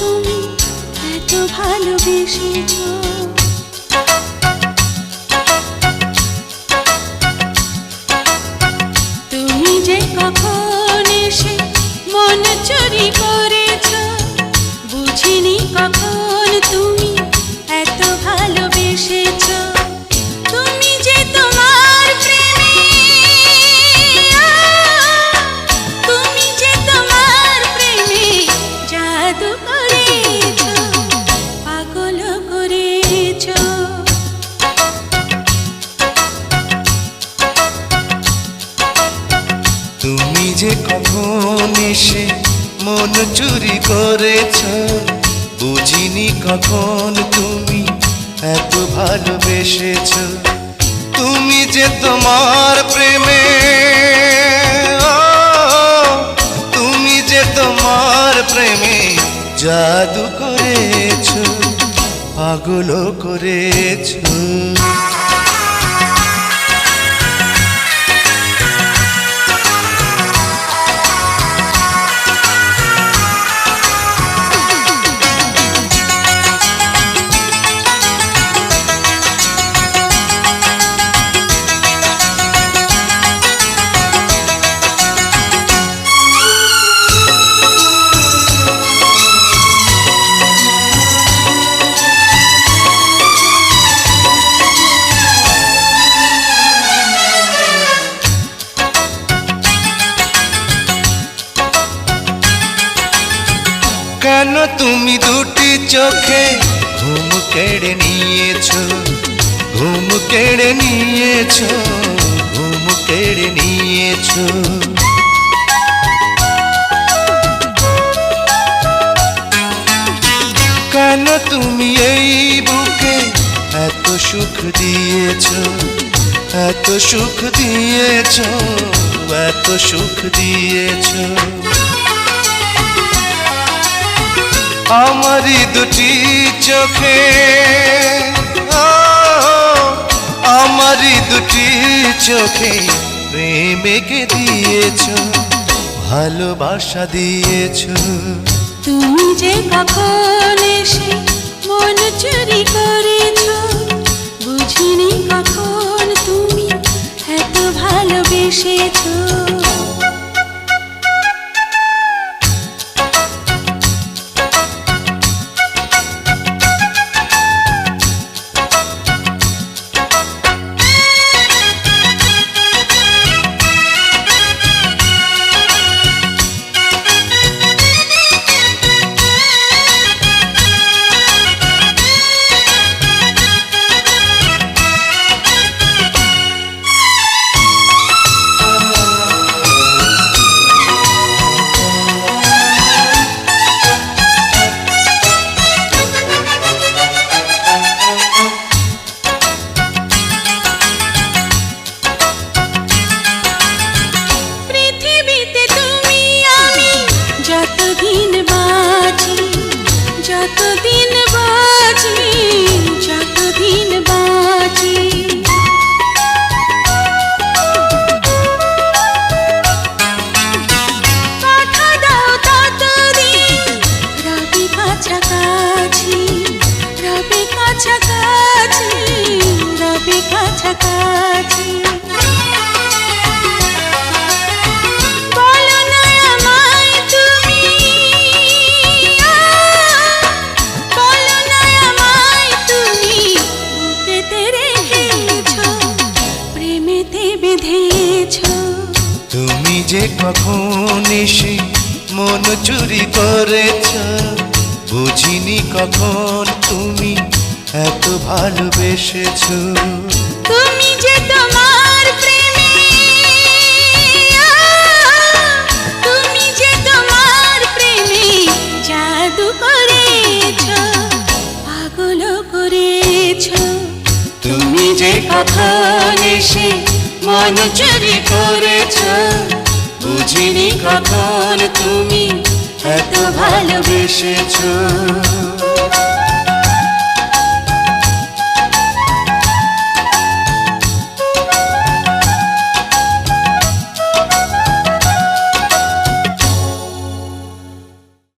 তুমি এত ভালোবেসেছ? তুমি যে কখন এসে মন চুরি করেছ তুমি যে কখন এসে মন চুরি করেছ, বুঝিনি কখন তুমি এত ভালোবেসেছ। তুমি যে তোমার প্রেমে জাদু করেছ পাগল করেছ। কেন তুমি দুটি চোখে ঘুম কেড়ে নিয়েছো? ঘুম কেড়ে নিয়েছো, ঘুম কেড়ে নিয়েছো। কেন তুমি এই বুকে এত সুখ দিয়েছ? এত সুখ দিয়েছ, এত সুখ দিয়েছ। আমারই দুটি চোখে। আমারই দুটি চোখে প্রেমেকে দিয়েছ, ভালোবাসা দিয়েছ। তুমি যে কখন এসে মন চুরি করেছ বেঁধেছো। তুমি যে কখন এসে মন চুরি করেছ বুঝিনি কখন তুমি এত ভালোবেসেছ। তুমি যে তোমার প্রেমে তুমি যে তোমার প্রেমে জাদু করেছ পাগল করেছ। তুমি যে কখন এসে মন চুরি করেছ। বুঝিনি কখন তুমি এত ভালোবেসেছ।